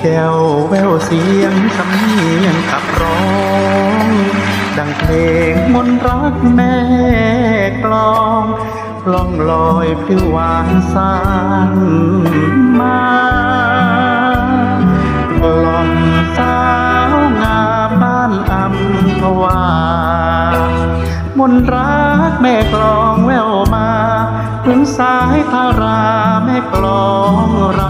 แก้วแววเสียงสำเนียงขับร้อง ดังเพลงมนต์รักแม่กลองล่องลอยพลิ้วหวานสานมาล่อมสาวงามบ้านอัมพวามนต์รักแม่กลองแววมาถึงสายทาราแม่กลองรำ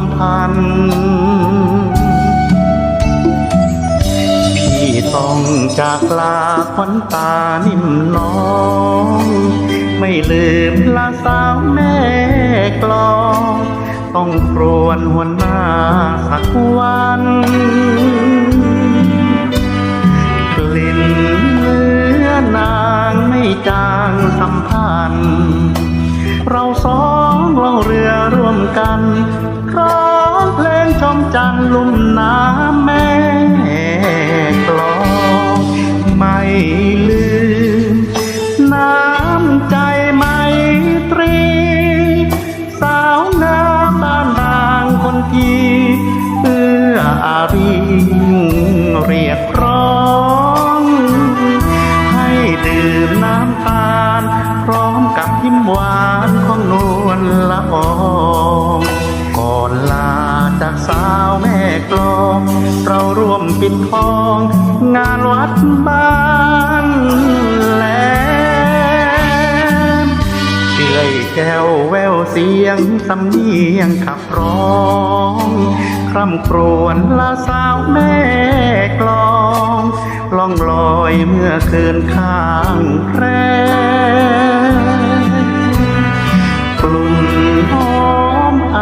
จากลาขวัญตานิ่มน้อง ไม่ลืมลาสาวแม่กลอง ต้องครวนหวนหน้าสักวันกลิ่นเมื่อนางไม่จางสัมพันธ์ เราสองล่องเรือร่วมกันร้องเพลงชมจันทร์ลุ่มน้ำแม่ ใจไมตรี สาวงาบ้านบางคนที่เอื้ออารีเรียกร้อง ให้ดื่มน้ำตาล พร้อมกับยิ้มหวานของนวลละอองก่อนลาจากสาวแม่กลอง เราร่วมปิดทอง งานวัดบ้าน แก้วแววเสียงสำเนียงขับร้องคร่ำครวญลาสาวแม่กลองล่องลอยเมื่อคืนข้างแรมกลุ่นหอมไอ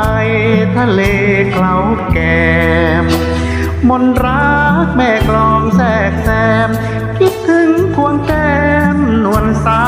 ทะเลเคล้าแก้มมนรักแม่กลองแทรกแซมคิดถึงพวงแก้มนวลสาว